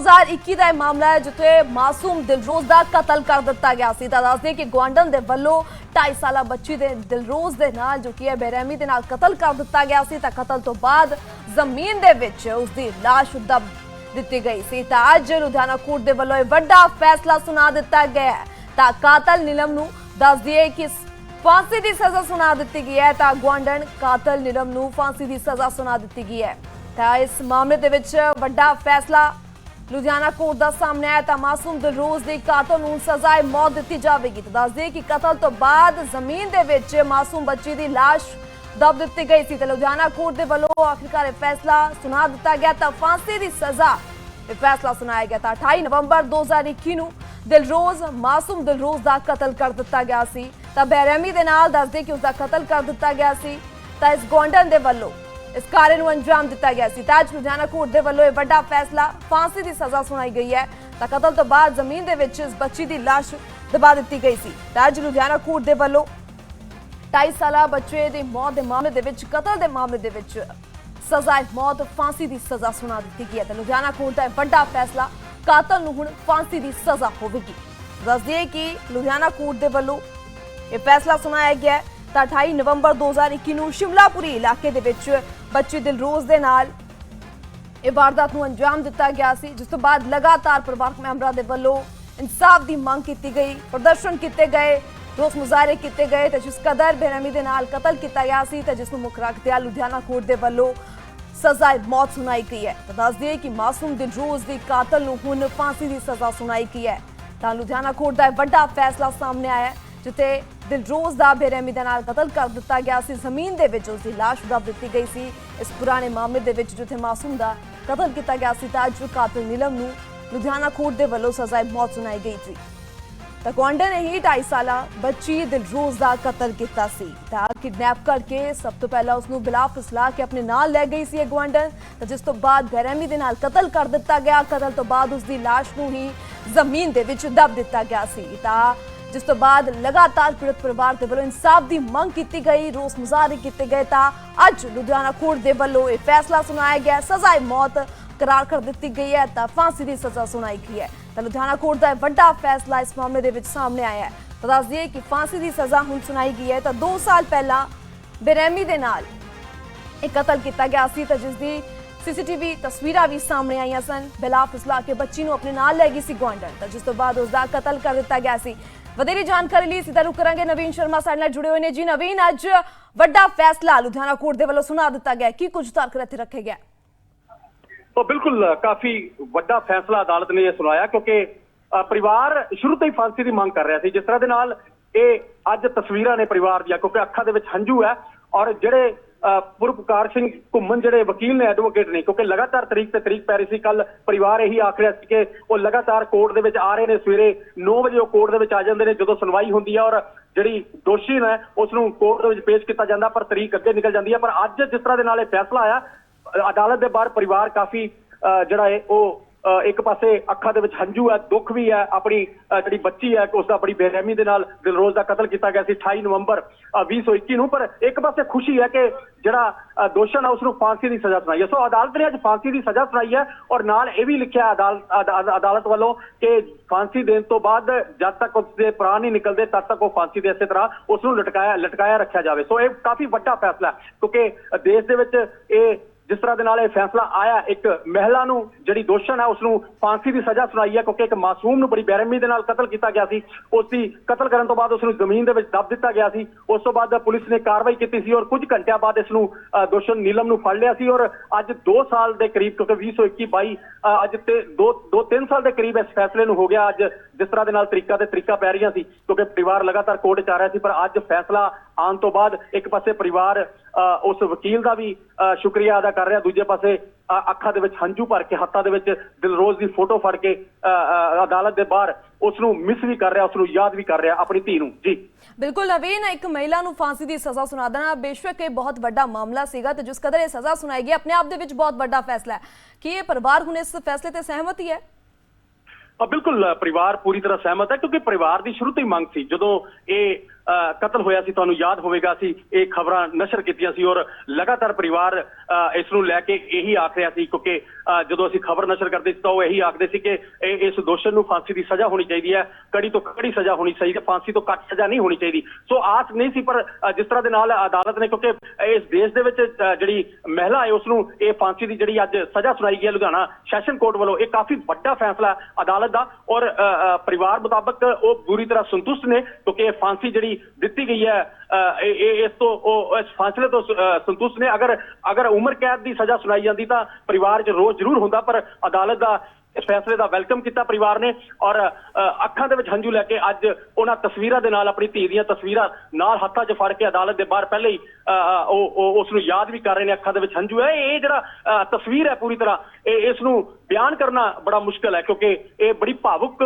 2021 ਦਾ ਇਹ ਮਾਮਲਾ ਹੈ, ਜਿੱਥੇ ਮਾਸੂਮ ਦਿਲਰੋਜ਼ ਦਾ ਕਤਲ ਕਰ ਦਿੱਤਾ ਗਿਆ ਸੀ। ਤਾਂ ਦੱਸਦੇ ਕਿ ਗਵਾਂਡਨ ਦੇ ਵੱਲੋਂ 2.5 ਸਾਲਾ ਬੱਚੀ ਦੇ ਦਿਲਰੋਜ਼ ਦੇ ਨਾਲ, ਜੋ ਕਿ ਹੈ ਬੇਰਹਿਮੀ ਦੇ ਨਾਲ ਕਤਲ ਕਰ ਦਿੱਤਾ ਗਿਆ ਸੀ, ਤਾਂ ਕਤਲ ਤੋਂ ਬਾਅਦ ਜ਼ਮੀਨ ਦੇ ਵਿੱਚ ਉਸ ਦੀ ਲਾਸ਼ ਦਬ ਦਿੱਤੀ ਗਈ ਸੀ। ਤਾਂ ਅੱਜ ਲੁਧਿਆਣਾ ਕੋਰਟ ਦੇ ਵੱਲੋਂ ਇਹ ਵੱਡਾ ਫੈਸਲਾ ਸੁਣਾ ਦਿੱਤਾ ਗਿਆ ਤਾਂ ਕਾਤਲ ਨੀਲਮ ਨੂੰ ਦੱਸ ਦਈਏ ਕਿ ਫਾਂਸੀ ਦੀ ਸਜ਼ਾ ਸੁਣਾ ਦਿੱਤੀ ਗਈ ਹੈ। ਤਾਂ ਗਵਾਂਡਨ ਕਾਤਲ ਨੀਲਮ ਨੂੰ ਫਾਂਸੀ ਦੀ ਸਜ਼ਾ ਸੁਣਾ ਦਿੱਤੀ ਗਈ ਹੈ। ਤਾਂ ਇਸ ਮਾਮਲੇ ਦੇ ਵਿੱਚ ਵੱਡਾ ਫੈਸਲਾ ਲੁਧਿਆਣਾ ਕੋਰਟ ਦਾ ਸਾਹਮਣੇ ਆਇਆ ਤਾਂ ਮਾਸੂਮ ਦਿਲਰੋਜ਼ ਦੇ ਕਾਤਲ ਨੂੰ ਸਜ਼ਾਏ ਮੌਤ ਦਿੱਤੀ ਜਾਵੇਗੀ ਤਾਂ ਦੱਸ ਕਿ ਕਤਲ ਤੋਂ ਬਾਅਦ ਜ਼ਮੀਨ ਦੇ ਵਿੱਚ ਮਾਸੂਮ ਬੱਚੀ ਦੀ ਲਾਸ਼ ਦਬ ਦਿੱਤੀ ਗਈ ਸੀ ਤੇ ਲੁਧਿਆਣਾ ਕੋਰਟ ਦੇ ਵੱਲੋਂ ਆਖਿਰਕਾਰ ਇਹ ਫੈਸਲਾ ਸੁਣਾ ਦਿੱਤਾ ਗਿਆ ਤਾਂ ਫਾਂਸੀ ਦੀ ਸਜ਼ਾ ਇਹ ਫੈਸਲਾ ਸੁਣਾਇਆ ਗਿਆ ਤਾਂ 28 ਨਵੰਬਰ 2021 ਨੂੰ ਦਿਲਰੋਜ਼, ਮਾਸੂਮ ਦਿਲਰੋਜ਼ ਦਾ ਕਤਲ ਕਰ ਦਿੱਤਾ ਗਿਆ ਸੀ। ਤਾਂ ਬੇਰਹਿਮੀ ਦੇ ਨਾਲ ਦੱਸਦੇ ਕਿ ਉਸ ਦਾ ਕਤਲ ਕਰ ਦਿੱਤਾ ਗਿਆ ਸੀ। ਤਾਂ ਇਸ ਗੌਂਡਨ ਦੇ ਵੱਲੋਂ ਇਸ ਕਾਰੇ ਨੂੰ ਅੰਜਾਮ ਦਿੱਤਾ ਗਿਆ ਸੀ। ਤਾਂ ਅੱਜ ਲੁਧਿਆਣਾ ਕੋਰਟ ਦੇ ਵੱਲੋਂ ਇਹ ਵੱਡਾ ਫੈਸਲਾ ਫਾਂਸੀ ਦੀ ਸਜ਼ਾ ਸੁਣਾਈ ਗਈ ਹੈ। ਤਾਂ ਕਤਲ ਤੋਂ ਬਾਅਦ ਜ਼ਮੀਨ ਦੇ ਵਿੱਚ ਇਸ ਬੱਚੀ ਦੀ ਲਾਸ਼ ਦਬਾ ਦਿੱਤੀ ਗਈ ਸੀ। ਤਾਂ ਲੁਧਿਆਣਾ ਕੋਰਟ ਦੇ ਵੱਲੋਂ 2.5 ਸਾਲਾ ਬੱਚੇ ਦੀ ਮੌਤ ਦੇ ਮਾਮਲੇ ਦੇ ਵਿੱਚ, ਕਤਲ ਦੇ ਮਾਮਲੇ ਦੇ ਵਿੱਚ ਸਜ਼ਾਏ ਮੌਤ, ਫਾਂਸੀ ਦੀ ਸਜ਼ਾ ਸੁਣਾ ਦਿੱਤੀ ਗਈ ਹੈ। ਤੇ ਲੁਧਿਆਣਾ ਕੋਰਟ ਦਾ ਇਹ ਵੱਡਾ ਫੈਸਲਾ ਕਾਤਲ ਨੂੰ ਹੁਣ ਫਾਂਸੀ ਦੀ ਸਜ਼ਾ ਹੋਵੇਗੀ। ਦੱਸ ਦਈਏ ਕਿ ਲੁਧਿਆਣਾ ਕੋਰਟ ਦੇ ਵੱਲੋਂ ਇਹ ਫੈਸਲਾ ਸੁਣਾਇਆ ਗਿਆ ਤਾਂ 28 ਨਵੰਬਰ 2021 ਨੂੰ ਸ਼ਿਮਲਾਪੁਰੀ ਇਲਾਕੇ ਦੇ ਵਿੱਚ ਬੱਚੇ ਦਿਲਰੋਜ਼ ਦੇ ਨਾਲ ਇਹ ਵਾਰਦਾਤ ਨੂੰ ਅੰਜਾਮ ਦਿੱਤਾ ਗਿਆ ਸੀ, ਜਿਸ ਤੋਂ ਬਾਅਦ ਲਗਾਤਾਰ ਪਰਿਵਾਰਕ ਮੈਂਬਰਾਂ ਦੇ ਵੱਲੋਂ ਇਨਸਾਫ ਦੀ ਮੰਗ ਕੀਤੀ ਗਈ, ਪ੍ਰਦਰਸ਼ਨ ਕੀਤੇ ਗਏ ਰੋਸ ਮੁਜ਼ਾਹਰੇ ਕੀਤੇ ਗਏ ਤੇ ਜਿਸ ਕਦਰ ਬੇਰਹਿਮੀ ਦੇ ਨਾਲ ਕਤਲ ਕੀਤਾ ਗਿਆ ਸੀ ਤੇ ਜਿਸ ਨੂੰ ਮੁੱਖ ਰੱਖਦਿਆਂ ਲੁਧਿਆਣਾ ਕੋਰਟ ਦੇ ਵੱਲੋਂ ਸਜ਼ਾ ਮੌਤ ਸੁਣਾਈ ਗਈ ਹੈ। ਤਾਂ ਦੱਸ ਦਈਏ ਕਿ ਮਾਸੂਮ ਦਿਲਰੋਜ਼ ਦੇ ਕਾਤਲ ਨੂੰ ਹੁਣ ਫਾਂਸੀ ਦੀ ਸਜ਼ਾ ਸੁਣਾਈ ਗਈ ਹੈ। ਤਾਂ ਲੁਧਿਆਣਾ ਕੋਰਟ ਦਾ ਇਹ ਵੱਡਾ ਫੈਸਲਾ ਸਾਹਮਣੇ ਆਇਆ ਹੈ, ਜਿੱਥੇ ਦਿਲਰੋਜ਼ ਦਾ ਬੇਰਹਿਮੀ ਦੇ ਨਾਲ ਕਤਲ ਕਰ ਦਿੱਤਾ ਗਿਆ ਸੀ। ਜ਼ਮੀਨ ਦੇ ਵਿੱਚ ਉਸ ਦੀ ਲਾਸ਼ ਦਬ ਦਿੱਤੀ ਗਈ ਸੀ। ਇਸ ਪੁਰਾਣੇ ਮਾਮਲੇ ਦੇ ਵਿੱਚ ਜਿੱਥੇ ਮਾਸੂਮ ਦਾ ਕਤਲ ਕੀਤਾ ਗਿਆ ਸੀ, ਤਾਂ ਅੱਜ ਕਾਤਲ ਨੀਲਮ ਨੂੰ ਲੁਧਿਆਣਾ ਕੋਰਟ ਦੇ ਵੱਲੋਂ ਸਜ਼ਾ ਮੌਤ ਸੁਣਾਈ ਗਈ ਸੀ। ਤਾਂ ਗਵਾਂਡਾ ਨੇ ਹੀ 2.5 ਸਾਲਾ ਬੱਚੀ ਦਿਲਰੋਜ਼ ਦਾ ਕਤਲ ਕੀਤਾ ਸੀ। ਤਾਂ ਕਿਡਨੈਪ ਕਰਕੇ ਸਭ ਤੋਂ ਪਹਿਲਾਂ ਉਸ ਨੂੰ ਬਿਲਾ ਫਸਲਾ ਕੇ ਆਪਣੇ ਨਾਲ ਲੈ ਗਈ ਸੀ ਇਹ ਗਵਾਂਡਨ ਤਾਂ ਜਿਸ ਤੋਂ ਬਾਅਦ ਬੇਰਹਿਮੀ ਦੇ ਨਾਲ ਕਤਲ ਕਰ ਦਿੱਤਾ ਗਿਆ। ਕਤਲ ਤੋਂ ਬਾਅਦ ਉਸ ਦੀ ਲਾਸ਼ ਨੂੰ ਹੀ ਜ਼ਮੀਨ ਦੇ ਵਿੱਚ ਦਬ ਦਿੱਤਾ ਗਿਆ ਸੀ। ਤਾਂ ਜਿਸ ਤੋਂ ਬਾਅਦ ਲਗਾਤਾਰ ਪੀੜਤ ਪਰਿਵਾਰ ਦੇ ਵੱਲੋਂ ਇਨਸਾਫ ਦੀ ਮੰਗ ਕੀਤੀ ਗਈ, ਰੋਸ ਮੁਜ਼ਾਹਰੇ ਕੀਤੇ ਗਏ ਤਾਂ ਅੱਜ ਲੁਧਿਆਣਾ ਕੋਰਟ ਦੇ ਵੱਲੋਂ ਇਹ ਫੈਸਲਾ ਸੁਣਾਇਆ ਗਿਆ ਸਜ਼ਾਏ ਮੌਤ ਕਰਾਰ ਕਰ ਦਿੱਤੀ ਗਈ ਹੈ ਤਾਂ ਫਾਂਸੀ ਦੀ ਸਜ਼ਾ ਸੁਣਾਈ ਗਈ ਹੈ। ਤਾਂ ਲੁਧਿਆਣਾ ਕੋਰਟ ਦਾ ਵੱਡਾ ਫੈਸਲਾ ਇਸ ਮਾਮਲੇ ਦੇ ਵਿੱਚ ਸਾਹਮਣੇ ਆਇਆ ਹੈ। ਤਾਂ ਦੱਸ ਦਈਏ ਕਿ ਫਾਂਸੀ ਦੀ ਸਜ਼ਾ ਹੁਣ ਸੁਣਾਈ ਗਈ ਹੈ ਤਾਂ 2 ਸਾਲ ਪਹਿਲਾਂ ਬੇਰਹਿਮੀ ਦੇ ਨਾਲ ਇਹ ਕਤਲ ਕੀਤਾ ਗਿਆ ਸੀ ਤਾਂ ਜਿਸ ਦੀ ਸੀਸੀਟੀਵੀ ਤਸਵੀਰਾਂ ਵੀ ਸਾਹਮਣੇ ਆਈਆਂ ਸਨ। ਬਿਲਾ ਫਸਲਾ ਕੇ ਬੱਚੀ ਨੂੰ ਆਪਣੇ ਨਾਲ ਲੈ ਗਈ ਸੀ ਗਵਾਂਡਰ ਤਾਂ ਜਿਸ ਤੋਂ ਬਾਅਦ ਉਸ ਦਾ ਕਤਲ ਕਰ ਦਿੱਤਾ ਗਿਆ ਸੀ। ਵਧੇਰੀ ਜਾਣਕਾਰੀ ਲਈ ਸਿੱਧਾ ਰੁਕ ਕਰਾਂਗੇ। ਨਵੀਨ ਸ਼ਰਮਾ ਸਾਡੇ ਨਾਲ ਜੁੜੇ ਹੋਏ ਨੇ। ਜੀ ਨਵੀਨ, ਅੱਜ ਵੱਡਾ ਫੈਸਲਾ ਲੁਧਿਆਣਾ ਕੋਰਟ ਦੇ ਵੱਲੋਂ ਸੁਣਾ ਦਿੱਤਾ ਗਿਆ। ਕੀ ਕੁਝ ਤਰਕ ਇੱਥੇ ਰੱਖੇ ਗਿਆ ਤਾਂ ਬਿਲਕੁਲ ਕਾਫੀ ਵੱਡਾ ਫੈਸਲਾ ਅਦਾਲਤ ਨੇ ਇਹ ਸੁਣਾਇਆ ਕਿਉਂਕਿ ਪਰਿਵਾਰ ਸ਼ੁਰੂ ਤੋਂ ਹੀ ਫਾਂਸੀ ਦੀ ਮੰਗ ਕਰ ਰਿਹਾ ਸੀ। ਜਿਸ ਤਰ੍ਹਾਂ ਦੇ ਨਾਲ ਇਹ ਅੱਜ ਤਸਵੀਰਾਂ ਨੇ ਪਰਿਵਾਰ ਦੀਆਂ, ਕਿਉਂਕਿ ਅੱਖਾਂ ਦੇ ਵਿੱਚ ਹੰਝੂ ਹੈ ਔਰ ਜਿਹੜੇ ਅ, ਸਿੰਘ ਘੁੰਮਣ ਜਿਹੜੇ ਵਕੀਲ ਨੇ ਐਡਵੋਕੇਟ ਨੇ ਕਿਉਂਕਿ ਲਗਾਤਾਰ ਤਰੀਕ ਤੇ ਤਰੀਕ ਪੈ ਰਹੀ ਸੀ ਕੱਲ ਪਰਿਵਾਰ ਇਹੀ ਆਖ ਰਿਹਾ ਸੀ ਕਿ ਉਹ ਲਗਾਤਾਰ ਕੋਰਟ ਦੇ ਵਿੱਚ ਆ ਰਹੇ ਨੇ ਸਵੇਰੇ 9 ਵਜੇ ਉਹ ਕੋਰਟ ਦੇ ਵਿੱਚ ਆ ਜਾਂਦੇ ਨੇ ਜਦੋਂ ਸੁਣਵਾਈ ਹੁੰਦੀ ਹੈ ਔਰ ਜਿਹੜੀ ਦੋਸ਼ੀ ਨੇ ਉਸ ਨੂੰ ਕੋਰਟ ਦੇ ਵਿੱਚ ਪੇਸ਼ ਕੀਤਾ ਜਾਂਦਾ ਪਰ ਤਰੀਕ ਅੱਗੇ ਨਿਕਲ ਜਾਂਦੀ ਹੈ ਪਰ ਅੱਜ ਜਿਸ ਤਰ੍ਹਾਂ ਦੇ ਨਾਲ ਇਹ ਫੈਸਲਾ ਆਇਆ ਅਦਾਲਤ ਦੇ ਬਾਹਰ ਪਰਿਵਾਰ ਕਾਫੀ ਅਹ, ਜਿਹੜਾ ਹੈ ਉਹ ਇੱਕ ਪਾਸੇ ਅੱਖਾਂ ਦੇ ਵਿੱਚ ਹੰਝੂ ਹੈ ਦੁੱਖ ਵੀ ਹੈ ਆਪਣੀ ਜਿਹੜੀ ਬੱਚੀ ਹੈ ਉਸ ਦਾ ਬੜੀ ਬੇਰਹਿਮੀ ਦੇ ਨਾਲ ਦਿਲਰੋਜ਼ ਦਾ ਕਤਲ ਕੀਤਾ ਗਿਆ ਸੀ 28 ਨਵੰਬਰ ਅਹ, 2021 ਨੂੰ ਪਰ ਇੱਕ ਪਾਸੇ ਖੁਸ਼ੀ ਹੈ ਕਿ ਜਿਹੜਾ ਦੋਸ਼ਣ ਹੈ ਉਸ ਨੂੰ ਫਾਂਸੀ ਦੀ ਸਜ਼ਾ ਸੁਣਾਈ ਹੈ। ਸੋ ਅਦਾਲਤ ਨੇ ਅੱਜ ਫਾਂਸੀ ਦੀ ਸਜ਼ਾ ਸੁਣਾਈ ਹੈ ਔਰ ਨਾਲ ਇਹ ਵੀ ਲਿਖਿਆ ਅਦਾਲਤ ਅਦ- ਅਦਾਲਤ ਵੱਲੋਂ ਕਿ ਫਾਂਸੀ ਦੇਣ ਤੋਂ ਬਾਅਦ ਜਦ ਤੱਕ ਉਸ ਦੇ ਪ੍ਰਾਣ ਨਹੀਂ ਨਿਕਲਦੇ ਤਦ ਤੱਕ ਉਹ ਫਾਂਸੀ ਦੇ ਇਸੇ ਤਰ੍ਹਾਂ ਉਸ ਨੂੰ ਲਟਕਾਇਆ ਲਟਕਾਇਆ ਰੱਖਿਆ ਜਾਵੇ। ਸੋ ਇਹ ਕਾਫੀ ਵੱਡਾ ਫੈਸਲਾ ਕਿਉਂਕਿ ਦੇਸ਼ ਦੇ ਵਿੱਚ ਇਹ ਜਿਸ ਤਰ੍ਹਾਂ ਦੇ ਨਾਲ ਇਹ ਫੈਸਲਾ ਆਇਆ ਇੱਕ ਮਹਿਲਾ ਨੂੰ ਜਿਹੜੀ ਦੋਸ਼ਣ ਹੈ ਉਸ ਨੂੰ ਫਾਂਸੀ ਦੀ ਸਜ਼ਾ ਸੁਣਾਈ ਹੈ ਕਿਉਂਕਿ ਇੱਕ ਮਾਸੂਮ ਨੂੰ ਬੜੀ ਬੇਰਹਿਮੀ ਦੇ ਨਾਲ ਕਤਲ ਕੀਤਾ ਗਿਆ ਸੀ। ਉਸ ਦੀ ਕਤਲ ਕਰਨ ਤੋਂ ਬਾਅਦ ਉਸ ਨੂੰ ਜ਼ਮੀਨ ਦੇ ਵਿੱਚ ਦੱਬ ਦਿੱਤਾ ਗਿਆ ਸੀ। ਉਸ ਤੋਂ ਬਾਅਦ ਪੁਲਿਸ ਨੇ ਕਾਰਵਾਈ ਕੀਤੀ ਸੀ ਔਰ ਕੁਝ ਘੰਟਿਆਂ ਬਾਅਦ ਇਸ ਨੂੰ ਦੋਸ਼ਣ ਨੀਲਮ ਨੂੰ ਫੜ ਲਿਆ ਸੀ ਔਰ ਅੱਜ 2 ਸਾਲ ਦੇ ਕਰੀਬ ਕਿਉਂਕਿ 2021 22 ਅ, ਅੱਜ ਤੇ 2 2 3 ਸਾਲ ਦੇ ਕਰੀਬ ਇਸ ਫੈਸਲੇ ਨੂੰ ਹੋ ਗਿਆ। ਅੱਜ ਜਿਸ ਤਰ੍ਹਾਂ ਦੇ ਨਾਲ ਤਰੀਕਾ ਤੇ ਤਰੀਕਾ ਪੈ ਰਹੀਆਂ ਸੀ ਕਿਉਂਕਿ ਪਰਿਵਾਰ ਲਗਾਤਾਰ ਕੋਰਟ 'ਚ ਆ ਰਿਹਾ ਸੀ ਪਰ ਅੱਜ ਫੈਸਲਾ ਆਉਣ ਤੋਂ ਬਾਅਦ ਇੱਕ ਪਾਸੇ ਪਰਿਵਾਰ ਉਸ ਵਕੀਲ ਦਾ ਵੀ ਸ਼ੁਕਰੀਆ ਅਦਾ ਕਰ ਰਿਹਾ ਦੂਜੇ ਪਾਸੇ ਅੱਖਾਂ ਦੇ ਵਿੱਚ ਹੰਝੂ ਭਰ ਕੇ ਹੱਥਾਂ ਦੇ ਵਿੱਚ ਦਿਲਰੋਜ਼ ਦੀ ਫੋਟੋ ਫੜ ਕੇ ਅਦਾਲਤ ਦੇ ਬਾਹਰ ਉਸ ਨੂੰ ਮਿਸ ਵੀ ਕਰ ਰਿਹਾ ਉਸ ਨੂੰ ਯਾਦ ਵੀ ਕਰ ਰਿਹਾ ਆਪਣੀ ਧੀ ਨੂੰ। ਜੀ। ਬਿਲਕੁਲ ਨਵੀਨ ਇੱਕ ਮਹਿਲਾ ਨੂੰ ਫਾਂਸੀ ਦੀ ਸਜ਼ਾ ਸੁਣਾ ਦੇਣਾ ਬੇਸ਼ੱਕ ਇਹ ਬਹੁਤ ਵੱਡਾ ਮਾਮਲਾ ਸੀਗਾ ਤੇ ਜਿਸ ਕਦਰ ਇਹ ਸਜ਼ਾ ਸੁਣਾਈ ਗਈ ਆਪਣੇ ਆਪ ਦੇ ਵਿੱਚ ਬਹੁਤ ਵੱਡਾ ਫੈਸਲਾ ਹੈ। ਕੀ ਇਹ ਪਰਿਵਾਰ ਹੁਣ ਇਸ ਫੈਸਲੇ ਤੇ ਸਹਿਮਤ ਹੀ ਹੈ? ਬਿਲਕੁਲ ਪਰਿਵਾਰ ਪੂਰੀ ਤਰ੍ਹਾਂ ਸਹਿਮਤ ਹੈ ਕਿਉਂਕਿ ਪਰਿਵਾਰ ਦੀ ਸ਼ੁਰੂ ਤੋਂ ਹੀ ਮੰਗ ਸੀ ਜਦੋਂ ਇਹ ਕਤਲ ਹੋਇਆ ਸੀ, ਤੁਹਾਨੂੰ ਯਾਦ ਹੋਵੇਗਾ ਸੀ, ਇਹ ਖਬਰਾਂ ਨਸ਼ਰ ਕੀਤੀਆਂ ਸੀ ਔਰ ਲਗਾਤਾਰ ਪਰਿਵਾਰ ਇਸ ਨੂੰ ਲੈ ਕੇ ਇਹੀ ਆਖ ਰਿਹਾ ਸੀ ਕਿਉਂਕਿ ਜਦੋਂ ਅਸੀਂ ਖਬਰ ਨਸ਼ਰ ਕਰਦੇ ਸੀ ਤਾਂ ਉਹ ਇਹੀ ਆਖਦੇ ਸੀ ਕਿ ਇਹ, ਇਸ ਦੋਸ਼ਣ ਨੂੰ ਫਾਂਸੀ ਦੀ ਸਜ਼ਾ ਹੋਣੀ ਚਾਹੀਦੀ ਹੈ, ਕੜੀ ਤੋਂ ਕੜੀ ਸਜ਼ਾ ਹੋਣੀ ਚਾਹੀਦੀ ਹੈ, ਫਾਂਸੀ ਤੋਂ ਘੱਟ ਸਜ਼ਾ ਨਹੀਂ ਹੋਣੀ ਚਾਹੀਦੀ। ਸੋ ਆਸ ਨਹੀਂ ਸੀ, ਪਰ ਜਿਸ ਤਰ੍ਹਾਂ ਦੇ ਨਾਲ ਅਦਾਲਤ ਨੇ ਕਿਉਂਕਿ ਇਸ ਦੇਸ਼ ਦੇ ਵਿੱਚ ਜਿਹੜੀ ਮਹਿਲਾ ਹੈ, ਉਸ ਨੂੰ ਇਹ ਫਾਂਸੀ ਦੀ ਜਿਹੜੀ ਅੱਜ ਸਜ਼ਾ ਸੁਣਾਈ ਗਈ ਹੈ ਲੁਧਿਆਣਾ ਸੈਸ਼ਨ ਕੋਰਟ ਵੱਲੋਂ, ਇਹ ਕਾਫੀ ਵੱਡਾ ਫੈਸਲਾ ਅਦਾਲਤ ਦਾ ਔਰ ਪਰਿਵਾਰ ਮੁਤਾਬਕ ਉਹ ਪੂਰੀ ਤਰ੍ਹਾਂ ਸੰਤੁਸ਼ਟ ਨੇ ਕਿਉਂਕਿ ਇਹ ਫਾਂਸੀ ਜਿਹੜੀ ਦਿੱਤੀ ਗਈ ਹੈ ਇਸ ਤੋਂ ਉਹ ਇਸ ਫੈਸਲੇ ਤੋਂ ਸੰਤੁਸ਼ਟ ਨੇ। ਅਗਰ ਅਗਰ ਉਮਰ ਕੈਦ ਦੀ ਸਜ਼ਾ ਸੁਣਾਈ ਜਾਂਦੀ ਤਾਂ ਪਰਿਵਾਰ 'ਚ ਰੋਸ ਜ਼ਰੂਰ ਹੁੰਦਾ ਪਰ ਅਦਾਲਤ ਦਾ ਇਸ ਫੈਸਲੇ ਦਾ ਵੈਲਕਮ ਕੀਤਾ ਪਰਿਵਾਰ ਨੇ ਔਰ ਅ, ਅੱਖਾਂ ਦੇ ਵਿੱਚ ਹੰਝੂ ਲੈ ਕੇ ਅੱਜ ਉਹਨਾਂ ਤਸਵੀਰਾਂ ਦੇ ਨਾਲ ਆਪਣੀ ਧੀ ਦੀਆਂ ਤਸਵੀਰਾਂ ਨਾਲ ਹੱਥਾਂ 'ਚ ਫੜ ਕੇ ਅਦਾਲਤ ਦੇ ਬਾਹਰ ਪਹਿਲੇ ਹੀ ਅ, ਉਹ ਉਹ- ਉਸ ਨੂੰ ਯਾਦ ਵੀ ਕਰ ਰਹੇ ਨੇ ਅੱਖਾਂ ਦੇ ਵਿੱਚ ਹੰਝੂ ਹੈ। ਇਹ ਜਿਹੜਾ ਅ, ਤਸਵੀਰ ਹੈ ਪੂਰੀ ਤਰ੍ਹਾਂ ਇਹ ਇਸ ਨੂੰ ਬਿਆਨ ਕਰਨਾ ਬੜਾ ਮੁਸ਼ਕਲ ਹੈ ਕਿਉਂਕਿ ਇਹ ਬੜੀ ਭਾਵੁਕ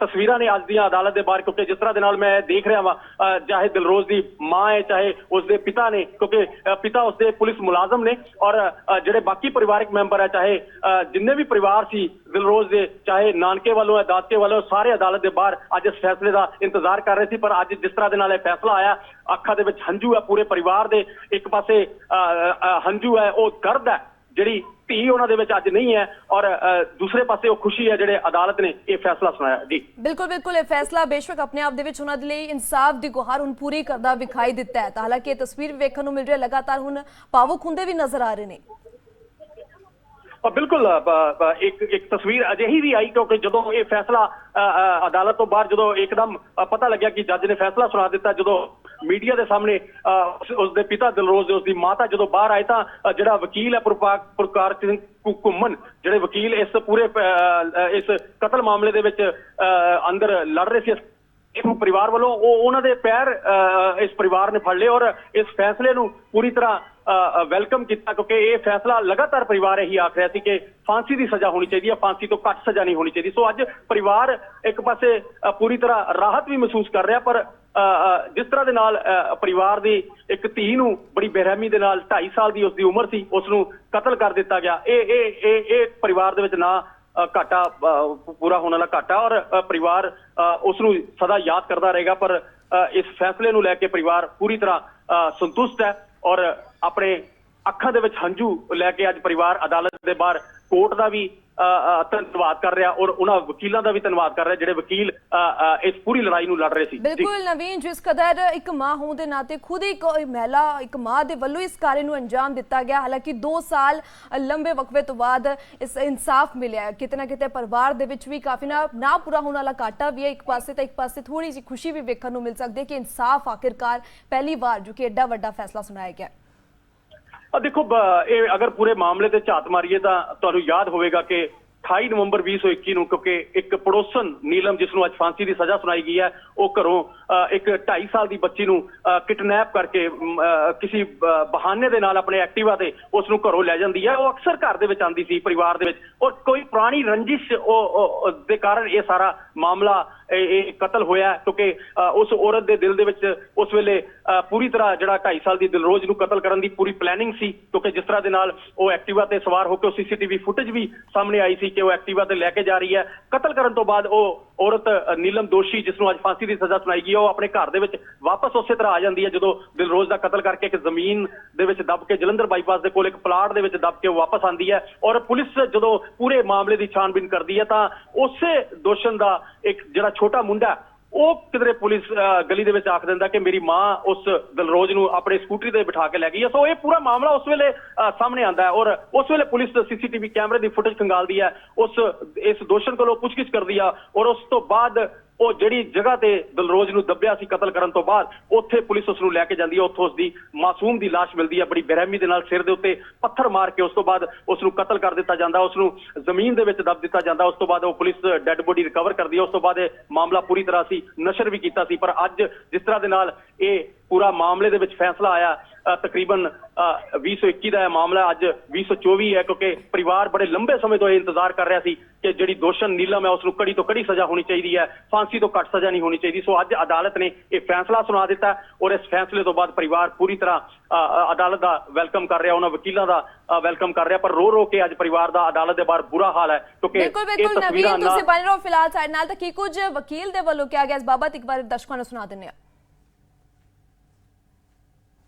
ਤਸਵੀਰਾਂ ਨੇ ਅੱਜ ਦੀਆਂ ਅਦਾਲਤ ਦੇ ਬਾਹਰ ਕਿਉਂਕਿ ਜਿਸ ਤਰ੍ਹਾਂ ਦੇ ਨਾਲ ਮੈਂ ਦੇਖ ਰਿਹਾ ਵਾਂ ਚਾਹੇ ਦਿਲਰੋਜ਼ ਦੀ ਮਾਂ ਹੈ ਚਾਹੇ ਉਸਦੇ ਪਿਤਾ ਨੇ ਕਿਉਂਕਿ ਅ, ਪਿਤਾ ਉਸਦੇ ਪੁਲਿਸ ਮੁਲਾਜ਼ਮ ਨੇ ਔਰ ਜਿਹੜੇ ਬਾਕੀ ਪਰਿਵਾਰਕ ਮੈਂਬਰ ਹੈ ਚਾਹੇ ਅ, ਜਿੰਨੇ ਵੀ ਪਰਿਵਾਰ ਸੀ ਦਿਲਰੋਜ਼ ਦੇ ਚਾਹੇ ਨਾਨਕੇ ਵੱਲੋਂ ਹੈ ਦਾਦਕੇ ਵੱਲੋਂ ਸਾਰੇ ਅਦਾਲਤ ਦੇ ਬਾਹਰ ਅੱਜ ਇਸ ਫੈਸਲੇ ਦਾ ਇੰਤਜ਼ਾਰ ਕਰ ਰਹੇ ਸੀ ਪਰ ਅੱਜ ਜਿਸ ਤਰ੍ਹਾਂ ਦੇ ਨਾਲ ਇਹ ਫੈਸਲਾ ਆਇਆ ਅੱਖਾਂ ਦੇ ਵਿੱਚ ਹੰਝੂ ਹੈ ਪੂਰੇ ਪਰਿਵਾਰ ਦੇ ਇੱਕ ਪਾਸੇ ਅ, ਹੰਝੂ ਹੈ ਉਹ ਦਰਦ ਹੈ। ਜਿਹੜੀ ਧੀ ਉਹਨਾਂ ਦੇ ਵਿੱਚ ਅੱਜ ਨਹੀਂ ਹੈ ਔਰ ਦੂਸਰੇ ਪਾਸੇ ਉਹ ਖੁਸ਼ੀ ਹੈ ਜਿਹੜੇ ਅਦਾਲਤ ਨੇ ਇਹ ਫੈਸਲਾ ਸੁਣਾਇਆ। ਜੀ। ਬਿਲਕੁਲ ਬਿਲਕੁਲ ਇਹ ਫੈਸਲਾ ਬੇਸ਼ੱਕ ਆਪਣੇ ਆਪ ਦੇ ਵਿੱਚ ਉਹਨਾਂ ਦੇ ਲਈ ਇਨਸਾਫ ਦੀ ਗੁਹਾਰ ਹੁਣ ਪੂਰੀ ਕਰਦਾ ਵਿਖਾਈ ਦਿੱਤਾ ਹੈ। ਤਾਂ ਹਾਲਾਂਕਿ ਇਹ ਤਸਵੀਰ ਵੇਖਣ ਨੂੰ ਮਿਲ ਰਹੀ ਹੈ ਲਗਾਤਾਰ ਹੁਣ ਭਾਵੁਕ ਹੁੰਦੇ ਵੀ ਨਜ਼ਰ ਆ ਰਹੇ ਨੇ। ਬਿਲਕੁਲ ਇੱਕ ਇੱਕ ਤਸਵੀਰ ਅਜਿਹੀ ਵੀ ਆਈ ਕਿਉਂਕਿ ਜਦੋਂ ਇਹ ਫੈਸਲਾ ਅਦਾਲਤ ਤੋਂ ਬਾਹਰ ਜਦੋਂ ਇੱਕਦਮ ਪਤਾ ਲੱਗਿਆ ਕਿ ਜੱਜ ਨੇ ਫੈਸਲਾ ਸੁਣਾ ਦਿੱਤਾ ਜਦੋਂ ਮੀਡੀਆ ਦੇ ਸਾਹਮਣੇ ਅ, ਉਸ- ਉਸਦੇ ਪਿਤਾ ਦਿਲਰੋਜ਼ ਦੇ ਉਸਦੀ ਮਾਤਾ ਜਦੋਂ ਬਾਹਰ ਆਏ ਤਾਂ ਜਿਹੜਾ ਵਕੀਲ ਹੈ ਪ੍ਰਪਾ- ਪ੍ਰਕਾਰ ਸਿੰਘ ਘੁੰਮਣ ਜਿਹੜੇ ਵਕੀਲ ਇਸ ਪੂਰੇ ਇਸ ਕਤਲ ਮਾਮਲੇ ਦੇ ਵਿੱਚ ਅ, ਅੰਦਰ ਲੜ ਰਹੇ ਸੀ ਇਸ ਪਰਿਵਾਰ ਵੱਲੋਂ ਉਹ ਉਹਨਾਂ ਦੇ ਪੈਰ ਅ, ਇਸ ਪਰਿਵਾਰ ਨੇ ਫੜ ਲਏ ਔਰ ਇਸ ਫੈਸਲੇ ਨੂੰ ਪੂਰੀ ਤਰ੍ਹਾਂ ਵੈਲਕਮ ਕੀਤਾ ਕਿਉਂਕਿ ਇਹ ਫੈਸਲਾ ਲਗਾਤਾਰ ਪਰਿਵਾਰ ਇਹੀ ਆਖ ਰਿਹਾ ਸੀ ਕਿ ਫਾਂਸੀ ਦੀ ਸਜ਼ਾ ਹੋਣੀ ਚਾਹੀਦੀ ਹੈ ਫਾਂਸੀ ਤੋਂ ਘੱਟ ਸਜ਼ਾ ਨਹੀਂ ਹੋਣੀ ਚਾਹੀਦੀ। ਸੋ ਅੱਜ ਪਰਿਵਾਰ ਇੱਕ ਪਾਸੇ ਪੂਰੀ ਤਰ੍ਹਾਂ ਰਾਹਤ ਵੀ ਮਹਿਸੂਸ ਕਰ ਰਿਹਾ ਪਰ ਜਿਸ ਤਰ੍ਹਾਂ ਦੇ ਨਾਲ ਅ, ਪਰਿਵਾਰ ਦੀ ਇੱਕ ਧੀ ਨੂੰ ਬੜੀ ਬੇਰਹਿਮੀ ਦੇ ਨਾਲ 2.5 ਸਾਲ ਦੀ ਉਸ ਦੀ ਉਮਰ ਸੀ ਉਸ ਨੂੰ ਕਤਲ ਕਰ ਦਿੱਤਾ ਗਿਆ। ਇਹ ਇਹ ਇਹ ਇਹ ਪਰਿਵਾਰ ਦੇ ਵਿੱਚ ਨਾ ਘਾਟਾ ਅ, ਪੂਰਾ ਹੋਣ ਵਾਲਾ ਘਾਟਾ ਔਰ ਪਰਿਵਾਰ ਅ, ਉਸ ਨੂੰ ਸਦਾ ਯਾਦ ਕਰਦਾ ਰਹੇਗਾ ਪਰ ਅ, ਇਸ ਫੈਸਲੇ ਨੂੰ ਲੈ ਕੇ ਪਰਿਵਾਰ ਪੂਰੀ ਤਰ੍ਹਾਂ ਅ, ਸੰਤੁਸ਼ਟ ਹੈ ਔਰ ਆਪਣੇ ਅੱਖਾਂ ਦੇ ਵਿੱਚ ਹੰਝੂ ਲੈ ਕੇ ਅੱਜ ਪਰਿਵਾਰ ਅਦਾਲਤ ਦੇ ਬਾਹਰ ਕੋਰਟ ਦਾ ਵੀ ਧੰਨਵਾਦ ਕਰ ਰਿਹਾ ਔਰ ਉਹਨਾਂ ਵਕੀਲਾਂ ਦਾ ਵੀ ਧੰਨਵਾਦ ਕਰ ਰਿਹਾ ਜਿਹੜੇ ਵਕੀਲ ਇਸ ਪੂਰੀ ਲੜਾਈ ਨੂੰ ਲੜ ਰਹੇ ਸੀ ਜੀ। ਬਿਲਕੁਲ ਨਵੀਨ ਜਿਸ ਕਦਰ ਇੱਕ ਮਾਂ ਹੋਣ ਦੇ ਨਾਤੇ ਖੁਦ ਇੱਕ ਮਹਿਲਾ ਇੱਕ ਮਾਂ ਦੇ ਵੱਲੋਂ ਇਸ ਕਾਰਜ ਨੂੰ ਅੰਜਾਮ ਦਿੱਤਾ ਗਿਆ ਹਾਲਾਂਕਿ 2 ਸਾਲ ਲੰਬੇ ਵਕਫੇ ਤੋਂ ਬਾਅਦ ਇਸ ਇਨਸਾਫ ਮਿਲਿਆ ਹੈ। ਕਿਤੇ ਨਾ ਕਿਤੇ ਪਰਿਵਾਰ ਦੇ ਵਿੱਚ ਵੀ ਕਾਫੀ ਨਾ ਨਾ ਪੂਰਾ ਹੋਣ ਵਾਲਾ ਘਾਟਾ ਵੀ ਹੈ ਇੱਕ ਪਾਸੇ ਤਾਂ ਇੱਕ ਪਾਸੇ ਥੋੜੀ ਜਿਹੀ ਖੁਸ਼ੀ ਵੀ ਵੇਖਣ ਨੂੰ ਮਿਲ ਸਕਦੀ ਹੈ ਕਿ ਇਨਸਾਫ ਆਖਿਰਕਾਰ ਪਹਿਲੀ ਵਾਰ ਜੋ ਕਿ ਐਡਾ ਵੱਡਾ ਫੈਸਲਾ ਸੁਣਾਇਆ ਗਿਆ ਆ ਦੇਖੋ ਇਹ ਅਗਰ ਪੂਰੇ ਮਾਮਲੇ ਤੇ ਝਾਤ ਮਾਰੀਏ ਤਾਂ ਤੁਹਾਨੂੰ ਯਾਦ ਹੋਵੇਗਾ ਕਿ 28 ਨਵੰਬਰ 2021 ਨੂੰ, ਕਿਉਂਕਿ ਇੱਕ ਪੜੋਸਨ ਨੀਲਮ ਜਿਸ ਨੂੰ ਅੱਜ ਫਾਂਸੀ ਦੀ ਸਜ਼ਾ ਸੁਣਾਈ ਗਈ ਹੈ, ਉਹ ਘਰੋਂ ਇੱਕ 2.5 ਸਾਲ ਦੀ ਬੱਚੀ ਨੂੰ ਕਿਡਨੈਪ ਕਰਕੇ ਕਿਸੇ ਬਹਾਨੇ ਦੇ ਨਾਲ ਆਪਣੇ ਐਕਟਿਵਾ ਤੇ ਉਸ ਨੂੰ ਘਰੋਂ ਲੈ ਜਾਂਦੀ ਹੈ। ਉਹ ਅਕਸਰ ਘਰ ਦੇ ਵਿੱਚ ਆਂਦੀ ਸੀ, ਪਰਿਵਾਰ ਦੇ ਵਿੱਚ। ਔਰ ਕੋਈ ਪੁਰਾਣੀ ਰੰਜਿਸ਼ ਉਹ- ਦੇ ਕਾਰਨ ਇਹ ਸਾਰਾ ਮਾਮਲਾ, ਇਹ ਕਤਲ ਹੋਇਆ ਕਿਉਂਕਿ ਉਸ ਔਰਤ ਦੇ ਦਿਲ ਦੇ ਵਿੱਚ ਉਸ ਵੇਲੇ ਪੂਰੀ ਤਰ੍ਹਾਂ ਜਿਹੜਾ 2.5 ਸਾਲ ਦੀ ਦਿਲਰੋਜ਼ ਨੂੰ ਕਤਲ ਕਰਨ ਦੀ ਪੂਰੀ ਪਲੈਨਿੰਗ ਸੀ, ਕਿਉਂਕਿ ਜਿਸ ਤਰ੍ਹਾਂ ਦੇ ਨਾਲ ਉਹ ਐਕਟਿਵਾ ਤੇ ਸਵਾਰ ਹੋ ਕੇ ਉਹ ਸੀਸੀਟੀਵੀ ਫੁਟੇਜ ਵੀ ਸਾਹਮਣੇ ਆਈ ਸੀ ਕਿ ਉਹ ਐਕਟਿਵਾ ਤੇ ਲੈ ਕੇ ਜਾ ਰਹੀ ਹੈ। ਕਤਲ ਕਰਨ ਤੋਂ ਬਾਅਦ ਉਹ ਔਰਤ ਨੀਲਮ ਦੋਸ਼ੀ ਜਿਸ ਨੂੰ ਅੱਜ ਫਾਂਸੀ ਦੀ ਸਜ਼ਾ ਸੁਣਾਈ ਗਈ ਹੈ, ਉਹ ਆਪਣੇ ਘਰ ਦੇ ਵਿੱਚ ਵਾਪਸ ਉਸੇ ਤਰ੍ਹਾਂ ਆ ਜਾਂਦੀ ਹੈ ਜਦੋਂ ਦਿਲਰੋਜ਼ ਦਾ ਕਤਲ ਕਰਕੇ ਇੱਕ ਜ਼ਮੀਨ ਦੇ ਵਿੱਚ ਦੱਬ ਕੇ ਜਲੰਧਰ ਬਾਈਪਾਸ ਦੇ ਕੋਲ ਇੱਕ ਪਲਾਟ ਦੇ ਵਿੱਚ ਦੱਬ ਕੇ ਉਹ ਵਾਪਸ ਆਂਦੀ ਹੈ ਔਰ ਪੁਲਿਸ ਜਦੋਂ ਪੂਰੇ ਮਾਮਲੇ ਦੀ ਛਾਣਬੀਨ ਕਰਦੀ ਹੈ ਤਾਂ ਉਸੇ ਦੋਸ਼ਣ ਦਾ ਇੱਕ ਜਿਹੜਾ ਛੋਟਾ ਮੁੰਡਾ ਉਹ ਕਿਧਰੇ ਪੁਲਿਸ ਅ, ਗਲੀ ਦੇ ਵਿੱਚ ਆਖ ਦਿੰਦਾ ਕਿ ਮੇਰੀ ਮਾਂ ਉਸ ਦਲਰੋਜ਼ ਨੂੰ ਆਪਣੇ ਸਕੂਟਰੀ ਤੇ ਬਿਠਾ ਕੇ ਲੈ ਗਈ ਹੈ। ਸੋ ਇਹ ਪੂਰਾ ਮਾਮਲਾ ਉਸ ਵੇਲੇ ਅ, ਸਾਹਮਣੇ ਆਂਦਾ ਹੈ ਔਰ ਉਸ ਵੇਲੇ ਪੁਲਿਸ ਸੀਸੀਟੀਵੀ ਕੈਮਰੇ ਦੀ ਫੁਟੇਜ ਖੰਗਾਲਦੀ ਹੈ। ਉਸ ਇਸ ਦੋਸ਼ਣ ਕੋਲੋਂ ਪੁੱਛਗਿੱਛ ਕਰਦੀ ਆ ਔਰ ਉਸ ਤੋਂ ਬਾਅਦ ਉਹ ਜਿਹੜੀ ਜਗ੍ਹਾ ਤੇ ਦਲਰੋਜ਼ ਨੂੰ ਦੱਬਿਆ ਸੀ ਕਤਲ ਕਰਨ ਤੋਂ ਬਾਅਦ, ਉੱਥੇ ਪੁਲਿਸ ਉਸ ਨੂੰ ਲੈ ਕੇ ਜਾਂਦੀ ਹੈ, ਉੱਥੋਂ ਉਸ ਦੀ ਮਾਸੂਮ ਦੀ ਲਾਸ਼ ਮਿਲਦੀ ਹੈ, ਬੜੀ ਬੇਰਹਿਮੀ ਦੇ ਨਾਲ ਸਿਰ ਦੇ ਉੱਤੇ ਪੱਥਰ ਮਾਰ ਕੇ ਉਸ ਤੋਂ ਬਾਅਦ ਉਸ ਨੂੰ ਕਤਲ ਕਰ ਦਿੱਤਾ ਜਾਂਦਾ ਉਸ ਨੂੰ ਜ਼ਮੀਨ ਦੇ ਵਿੱਚ ਦੱਬ ਦਿੱਤਾ ਜਾਂਦਾ, ਉਸ ਤੋਂ ਬਾਅਦ ਉਹ ਪੁਲਿਸ ਡੈੱਡ ਬੋਡੀ ਰਿਕਵਰ ਕਰਦੀ ਹੈ, ਉਸ ਤੋਂ ਬਾਅਦ ਇਹ ਮਾਮਲਾ ਪੂਰੀ ਤਰ੍ਹਾਂ ਸੀ ਨਸ਼ਰ ਵੀ ਕੀਤਾ ਸੀ, ਪਰ ਅੱਜ ਜਿਸ ਤਰ੍ਹਾਂ ਦੇ ਨਾਲ ਇਹ ਪੂਰਾ ਮਾਮਲੇ ਦੇ ਵਿੱਚ ਫੈਸਲਾ ਆਇਆ ਤਕਰੀਬਨ ਅ, 2021 ਦਾ ਇਹ ਮਾਮਲਾ ਅੱਜ 2024 ਹੈ ਕਿਉਂਕਿ ਪਰਿਵਾਰ ਬੜੇ ਲੰਬੇ ਸਮੇਂ ਤੋਂ ਇਹ ਇੰਤਜ਼ਾਰ ਕਰ ਰਿਹਾ ਸੀ ਕਿ ਜਿਹੜੀ ਦੋਸ਼ਣ ਨੀਲਮ ਹੈ ਉਸ ਨੂੰ ਕੜੀ ਤੋਂ ਕੜੀ ਸਜ਼ਾ ਹੋਣੀ ਚਾਹੀਦੀ ਹੈ ਫਾਂਸੀ ਤੋਂ ਘੱਟ ਸਜ਼ਾ ਨਹੀਂ ਹੋਣੀ ਚਾਹੀਦੀ। ਸੋ ਅੱਜ ਅਦਾਲਤ ਨੇ ਇਹ ਫੈਸਲਾ ਸੁਣਾ ਦਿੱਤਾ ਔਰ ਇਸ ਫੈਸਲੇ ਤੋਂ ਬਾਅਦ ਪਰਿਵਾਰ ਪੂਰੀ ਤਰ੍ਹਾਂ ਅਦਾਲਤ ਦਾ ਵੈਲਕਮ ਕਰ ਰਿਹਾ ਉਹਨਾਂ ਵਕੀਲਾਂ ਦਾ ਵੈਲਕਮ ਕਰ ਰਿਹਾ ਪਰ ਰੋ ਰੋ ਕੇ ਅੱਜ ਪਰਿਵਾਰ ਦਾ ਅਦਾਲਤ ਦੇ ਬਾਹਰ ਬੁਰਾ ਹਾਲ ਹੈ ਕਿਉਂਕਿ ਬਿਲਕੁਲ ਬਿਲਕੁਲ ਨਵੀਨ ਤੁਸੀਂ ਬਣ ਰਹੋ ਫਿਲਹਾਲ ਸਾਡੇ ਨਾਲ ਤਾਂ ਕੀ ਕੁਝ ਵਕੀਲ ਦੇ ਵੱਲੋਂ ਕਿਹਾ ਗਿਆ ਇਸ ਬਾਬਤ ਇੱਕ ਵਾਰ ਦਰਸ਼ਕਾਂ ਨੂੰ ਸੁਣਾ ਦਿੰਦੇ ਹਾਂ।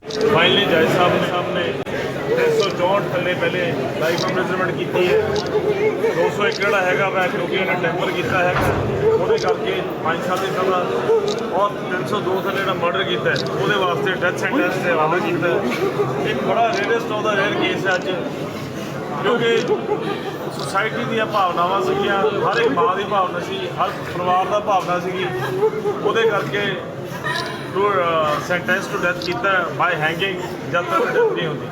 ਫਾਈਨਲੀ ਜੱਜ ਸਾਹਿਬ ਨੇ ਸਾਹਮਣੇ 364 ਥੱਲੇ ਪਹਿਲੇ ਲਾਈਫ ਇੰਪ੍ਰਿਜ਼ਨਮੈਂਟ ਕੀਤੀ ਹੈ। 200 ਏਕੜ ਜਿਹੜਾ ਹੈਗਾ ਵਾ ਕਿਉਂਕਿ ਇਹਨੇ ਟੈਂਪਰ ਕੀਤਾ ਹੈਗਾ। ਉਹਦੇ ਕਰਕੇ 5 ਸਾਲ ਦੀ ਸਜ਼ਾ ਔਰ 302 ਥੱਲੇ ਜਿਹੜਾ ਮਰਡਰ ਕੀਤਾ ਉਹਦੇ ਵਾਸਤੇ ਡੈਥ ਸੈਂਟੈਂਸ ਤੇ ਹਵਾਲਾ ਕੀਤਾ ਇੱਕ ਬੜਾ rarest of the rare case ਹੈ ਅੱਜ ਕਿਉਂਕਿ ਸੁਸਾਇਟੀ ਦੀਆਂ ਭਾਵਨਾਵਾਂ ਸੀਗੀਆਂ, ਹਰ ਇੱਕ ਮਾਂ ਦੀ ਭਾਵਨਾ ਸੀ, ਹਰ ਪਰਿਵਾਰ ਦਾ ਭਾਵਨਾ ਸੀਗੀ। ਉਹਦੇ ਕਰਕੇ ਟੂ ਸੈਂਟੈਂਸ ਟੂ ਡੈਥ ਕੀਤਾ ਬਾਈ ਹੈਂਗਿੰਗ ਜਦ ਤੱਕ ਡੈਥ ਨਹੀਂ ਹੁੰਦੀ।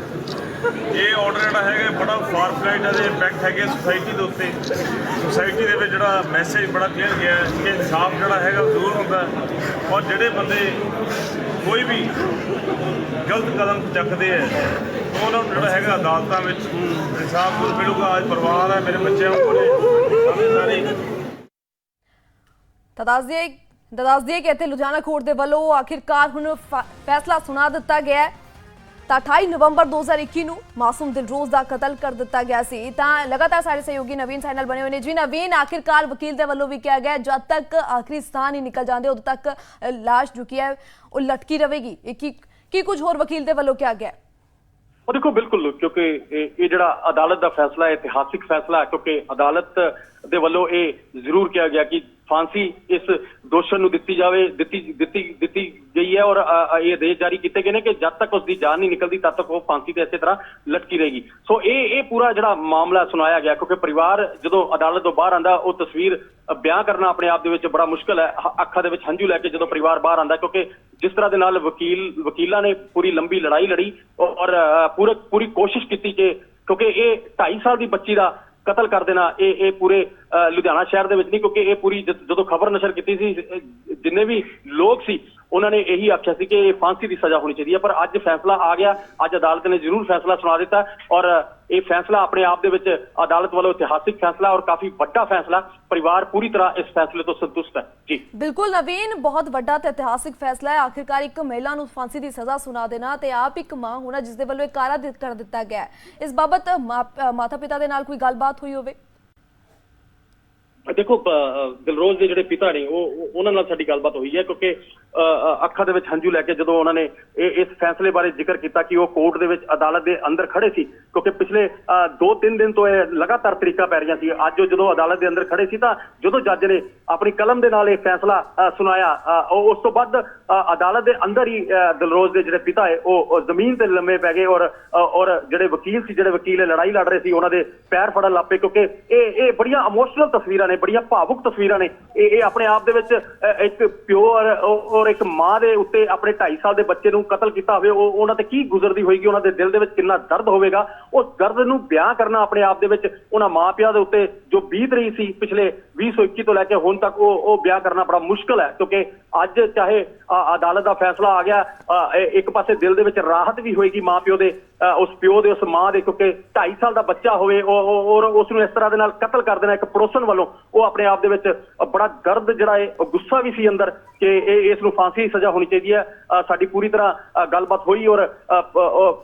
ਇਹ ਆਰਡਰ ਜਿਹੜਾ ਹੈਗਾ ਬੜਾ ਫਾਰ ਫਲਾਈਟ ਇਹਦੇ ਇੰਪੈਕਟ ਹੈਗੇ ਸੋਸਾਇਟੀ ਦੇ ਉੱਤੇ। ਸੋਸਾਇਟੀ ਦੇ ਵਿੱਚ ਜਿਹੜਾ ਮੈਸੇਜ ਬੜਾ ਕਲੀਅਰ ਗਿਆ ਕਿ ਇਨਸਾਫ ਜਿਹੜਾ ਹੈਗਾ ਦੂਰ ਹੁੰਦਾ ਔਰ ਜਿਹੜੇ ਬੰਦੇ ਕੋਈ ਵੀ ਗਲਤ ਕਦਮ ਚੱਕਦੇ ਹੈ ਉਹਨਾਂ ਨੂੰ ਜਿਹੜਾ ਹੈਗਾ ਅਦਾਲਤਾਂ ਵਿੱਚ ਇਨਸਾਫ ਮਿਲੂਗਾ। ਅੱਜ ਪਰਿਵਾਰ ਹੈ, ਮੇਰੇ ਬੱਚਿਆਂ ਕੋਲੇ ਸਾਰੇ ਸਾਰੇ। ਤਾਂ ਦੱਸ ਦਈਏ ਤਾਂ ਦੱਸ ਦਈਏ ਕਿ ਇੱਥੇ ਲੁਧਿਆਣਾ ਕੋਰਟ ਦੇ ਵੱਲੋਂ ਆਖਿਰਕਾਰ ਹੁਣ ਫ- ਫੈਸਲਾ ਸੁਣਾ ਦਿੱਤਾ ਗਿਆ ਹੈ। ਤਾਂ 28 ਨਵੰਬਰ 2021 ਨੂੰ ਮਾਸੂਮ ਦਿਲਰੋਜ਼ ਦਾ ਕਤਲ ਕਰ ਦਿੱਤਾ ਗਿਆ ਸੀ। ਤਾਂ ਲਗਾਤਾਰ ਸਾਡੇ ਸਹਿਯੋਗੀ ਨਵੀਨ ਸਾਈਨਲ ਬਣੇ ਹੋਏ ਨੇ। ਜੀ ਨਵੀਨ ਆਖਿਰਕਾਰ ਵਕੀਲ ਦੇ ਵੱਲੋਂ ਵੀ ਕਿਹਾ ਗਿਆ ਜਦ ਤੱਕ ਆਖਰੀ ਸਥਾਨ ਨਹੀਂ ਨਿਕਲ ਜਾਂਦੇ ਉਦੋਂ ਤੱਕ ਅ, ਲਾਸ਼ ਜੋ ਕੀ ਹੈ ਉਹ ਲਟਕੀ ਰਹੇਗੀ। ਇਹ ਕੀ ਕੀ ਕੁਝ ਹੋਰ ਵਕੀਲ ਦੇ ਵੱਲੋਂ ਕਿਹਾ ਗਿਆ ਉਹ ਦੇਖੋ, ਬਿਲਕੁਲ, ਕਿਉਂਕਿ ਇਹ ਜਿਹੜਾ ਅਦਾਲਤ ਦਾ ਫੈਸਲਾ ਹੈ, ਇਤਿਹਾਸਿਕ ਫੈਸਲਾ ਹੈ, ਕਿਉਂਕਿ ਅਦਾਲਤ ਦੇ ਵੱਲੋਂ ਇਹ ਜ਼ਰੂਰ ਕਿਹਾ ਗਿਆ ਕਿ ਫਾਂਸੀ ਇਸ ਦੋਸ਼ਣ ਨੂੰ ਦਿੱਤੀ ਜਾਵੇ, ਦਿੱਤੀ ਦਿੱਤੀ ਦਿੱਤੀ ਗਈ ਹੈ ਔਰ ਅ, ਅ, ਇਹ ਆਦੇਸ਼ ਜਾਰੀ ਕੀਤੇ ਗਏ ਨੇ ਕਿ ਜਦ ਤੱਕ ਉਸ ਦੀ ਜਾਨ ਨਹੀਂ ਨਿਕਲਦੀ ਤਦ ਤੱਕ ਉਹ ਫਾਂਸੀ ਤੇ ਇਸੇ ਤਰ੍ਹਾਂ ਲਟਕੀ ਰਹੇਗੀ। ਸੋ ਇਹ ਇਹ ਪੂਰਾ ਜਿਹੜਾ ਮਾਮਲਾ ਸੁਣਾਇਆ ਗਿਆ ਕਿਉਂਕਿ ਪਰਿਵਾਰ ਜਦੋਂ ਅਦਾਲਤ ਤੋਂ ਬਾਹਰ ਆਂਦਾ ਉਹ ਤਸਵੀਰ ਅ, ਬਿਆਨ ਕਰਨਾ ਆਪਣੇ ਆਪ ਦੇ ਵਿੱਚ ਬੜਾ ਮੁਸ਼ਕਲ ਹੈ। ਅੱਖਾਂ ਦੇ ਵਿੱਚ ਹੰਝੂ ਲੈ ਕੇ ਜਦੋਂ ਪਰਿਵਾਰ ਬਾਹਰ ਆਂਦਾ ਕਿਉਂਕਿ ਜਿਸ ਤਰ੍ਹਾਂ ਦੇ ਨਾਲ ਵਕੀਲ ਵਕੀਲਾਂ ਨੇ ਪੂਰੀ ਲੰਬੀ ਲੜਾਈ ਲੜੀ ਔਰ ਅ, ਪੂਰੇ ਪੂਰੀ ਕੋਸ਼ਿਸ਼ ਕੀਤੀ ਕਿ ਕਿਉਂਕਿ ਇਹ 2.5 ਸਾਲ ਦੀ ਬੱਚੀ ਦਾ ਕਤਲ ਕਰ ਦੇਣਾ ਇਹ ਇਹ ਪੂਰੇ ਅ, ਲੁਧਿਆਣਾ ਸ਼ਹਿਰ ਦੇ ਵਿੱਚ ਨਹੀਂ ਕਿਉਂਕਿ ਇਹ ਪੂਰੀ ਜਦੋਂ ਖਬਰ ਨਸ਼ਰ ਕੀਤੀ ਸੀ ਜਿੰਨੇ ਵੀ ਲੋਕ ਸੀ ਉਹਨਾਂ ਨੇ ਇਹੀ ਆਖਿਆ ਸੀ ਕਿ ਇਹ ਫਾਂਸੀ ਦੀ ਸਜ਼ਾ ਹੋਣੀ ਚਾਹੀਦੀ ਹੈ ਪਰ ਅੱਜ ਫੈਸਲਾ ਆ ਗਿਆ ਅੱਜ ਅਦਾਲਤ ਨੇ ਜ਼ਰੂਰ ਫੈਸਲਾ ਸੁਣਾ ਦਿੱਤਾ ਔਰ ਇਹ ਫੈਸਲਾ ਆਪਣੇ ਆਪ ਦੇ ਵਿੱਚ ਅਦਾਲਤ ਵੱਲੋਂ ਇਤਿਹਾਸਿਕ ਫੈਸਲਾ ਔਰ ਕਾਫੀ ਵੱਡਾ ਫੈਸਲਾ ਪਰਿਵਾਰ ਪੂਰੀ ਤਰ੍ਹਾਂ ਇਸ ਫੈਸਲੇ ਤੋਂ ਸੰਤੁਸ਼ਟ ਹੈ। ਜੀ। ਬਿਲਕੁਲ ਨਵੀਨ ਬਹੁਤ ਵੱਡਾ ਤੇ ਇਤਿਹਾਸਿਕ ਫੈਸਲਾ ਹੈ। ਆਖਿਰਕਾਰ ਇੱਕ ਮਹਿਲਾ ਨੂੰ ਫਾਂਸੀ ਦੀ ਸਜ਼ਾ ਸੁਣਾ ਦੇਣਾ ਤੇ ਆਪ ਇੱਕ ਮਾਂ ਹੋਣਾ ਜਿਸ ਦੇ ਵੱਲੋਂ ਇਹ ਕਾਰਾ ਦਿੱਤ ਕਰ ਦਿੱਤਾ ਗਿਆ ਇਸ ਬਾਬਤ ਮਾਤਾ ਪਿਤਾ ਦੇ ਨਾਲ ਕੋਈ ਗੱਲਬਾਤ ਹੋਈ ਹੋਵੇ? ਦੇਖੋ ਦਿਲਰੋਜ਼ ਦੇ ਜਿਹੜੇ ਪਿਤਾ ਨੇ ਉਹ ਉਹ- ਉਹਨਾਂ ਨਾਲ ਸਾਡੀ ਗੱਲਬਾਤ ਹੋਈ ਹੈ ਕਿਉਂਕਿ ਅੱਖਾਂ ਦੇ ਵਿੱਚ ਹੰਝੂ ਲੈ ਕੇ ਜਦੋਂ ਉਹਨਾਂ ਨੇ ਇਹ, ਇਸ ਫੈਸਲੇ ਬਾਰੇ ਜ਼ਿਕਰ ਕੀਤਾ ਕਿ ਉਹ ਕੋਰਟ ਦੇ ਵਿੱਚ ਅਦਾਲਤ ਦੇ ਅੰਦਰ ਖੜੇ ਸੀ, ਕਿਉਂਕਿ ਪਿਛਲੇ 2-3 ਦਿਨ ਤੋਂ ਇਹ ਲਗਾਤਾਰ ਤਰੀਕਾ ਪੈ ਰਹੀਆਂ ਸੀ, ਅੱਜ ਉਹ ਜਦੋਂ ਅਦਾਲਤ ਦੇ ਅੰਦਰ ਖੜੇ ਸੀ ਤਾਂ ਜਦੋਂ ਜੱਜ ਨੇ ਆਪਣੀ ਕਲਮ ਦੇ ਨਾਲ ਇਹ ਫੈਸਲਾ ਸੁਣਾਇਆ ਉਸ ਤੋਂ ਬਾਅਦ ਅਦਾਲਤ ਦੇ ਅੰਦਰ ਹੀ ਦਲਰੋਜ਼ ਦੇ ਜਿਹੜੇ ਪਿਤਾ ਹੈ, ਉਹ ਜ਼ਮੀਨ ਤੇ ਲੰਮੇ ਪੈ ਗਏ ਔਰ ਔਰ ਜਿਹੜੇ ਵਕੀਲ ਸੀ, ਜਿਹੜੇ ਵਕੀਲ ਇਹ ਲੜਾਈ ਲੜ ਰਹੇ ਸੀ, ਉਹਨਾਂ ਦੇ ਪੈਰ ਫੜਨ ਲੱਪੇ ਕਿਉਂਕਿ ਇਹ ਇਹ ਬੜੀਆਂ ਇਮੋਸ਼ਨਲ ਤਸਵੀਰਾਂ ਨੇ, ਬੜੀਆਂ ਭਾਵੁਕ ਤਸਵੀਰਾਂ ਨੇ, ਇਹ ਇਹ ਆਪਣੇ ਆਪ ਦੇ ਵਿੱਚ ਇੱਕ ਪਿਓਰ ਔਰ ਇੱਕ ਮਾਂ ਦੇ ਉੱਤੇ ਆਪਣੇ 2.5 ਸਾਲ ਦੇ ਬੱਚੇ ਨੂੰ ਕਤਲ ਕੀਤਾ ਹੋਵੇ, ਉਹ ਉਹਨਾਂ ਤੇ ਕੀ ਗੁਜ਼ਰਦੀ ਹੋਏਗੀ? ਉਹਨਾਂ ਦੇ ਦਿਲ ਦੇ ਵਿੱਚ ਕਿੰਨਾ ਦਰਦ ਹੋਵੇਗਾ? ਉਸ ਦਰਦ ਨੂੰ ਬਿਆਨ ਕਰਨਾ ਆਪਣੇ ਆਪ ਦੇ ਵਿੱਚ ਉਹਨਾਂ ਮਾਪਿਆਂ ਦੇ ਉੱਤੇ ਜੋ ਬੀਤ ਰਹੀ ਸੀ ਪਿਛਲੇ 2021 ਤੋਂ ਲੈ ਕੇ ਹੁਣ ਤੱਕ ਉਹ ਉਹ ਬਿਆਨ ਕਰਨਾ ਬੜਾ ਮੁਸ਼ਕਲ ਹੈ ਕਿਉਂਕਿ ਅੱਜ ਚਾਹੇ ਅਦਾਲਤ ਦਾ ਫੈਸਲਾ ਆ ਗਿਆ ਇੱਕ ਪਾਸੇ ਦਿਲ ਦੇ ਵਿੱਚ ਰਾਹਤ ਵੀ ਹੋਏਗੀ ਮਾਪਿਓ ਦੇ ਅ, ਉਸ ਪਿਓ ਦੇ ਉਸ ਮਾਂ ਦੇ ਕਿਉਂਕਿ 2.5 ਸਾਲ ਦਾ ਬੱਚਾ ਹੋਵੇ ਉਹ- ਔਰ ਉਸ ਨੂੰ ਇਸ ਤਰ੍ਹਾਂ ਦੇ ਨਾਲ ਕਤਲ ਕਰ ਦੇਣਾ ਇੱਕ ਪੜੋਸਣ ਵੱਲੋਂ ਉਹ ਆਪਣੇ ਆਪ ਦੇ ਵਿੱਚ ਬੜਾ ਦਰਦ ਜਿਹੜਾ ਹੈ ਉਹ ਗੁੱਸਾ ਵੀ ਸੀ ਅੰਦਰ ਕਿ ਇਹ ਇਸ ਨੂੰ ਫਾਂਸੀ ਦੀ ਸਜ਼ਾ ਹੋਣੀ ਚਾਹੀਦੀ ਹੈ। ਸਾਡੀ ਪੂਰੀ ਤਰ੍ਹਾਂ ਗੱਲਬਾਤ ਹੋਈ ਔਰ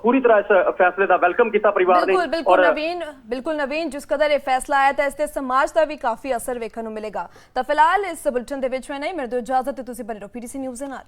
ਪੂਰੀ ਤਰ੍ਹਾਂ ਇਸ ਫੈਸਲੇ ਦਾ ਵੈਲਕਮ ਕੀਤਾ ਪਰਿਵਾਰ ਨੇ ਬਿਲਕੁਲ ਬਿਲਕੁਲ ਨਵੀਨ ਬਿਲਕੁਲ ਨਵੀਨ ਜਿਸ ਕਦਰ ਇਹ ਫੈਸਲਾ ਆਇਆ ਤਾਂ ਇਸ ਤੇ ਸਮਾਜ ਦਾ ਵੀ ਕਾਫੀ ਅਸਰ ਵੇਖਣ ਨੂੰ ਮਿਲੇਗਾ। ਤਾਂ ਫਿਲਹਾਲ ਇਸ ਬੁਲਟਨ ਦੇ ਵਿੱਚ ਮੈਂ ਨਹੀਂ, ਮੇਰੇ ਤੋਂ ਇਜਾਜ਼ਤ ਹੈ, ਤੁਸੀਂ ਬਣੇ ਰਹੋ ਪੀਟੀਸੀ ਨਿਊਜ਼ ਦੇ ਨਾਲ।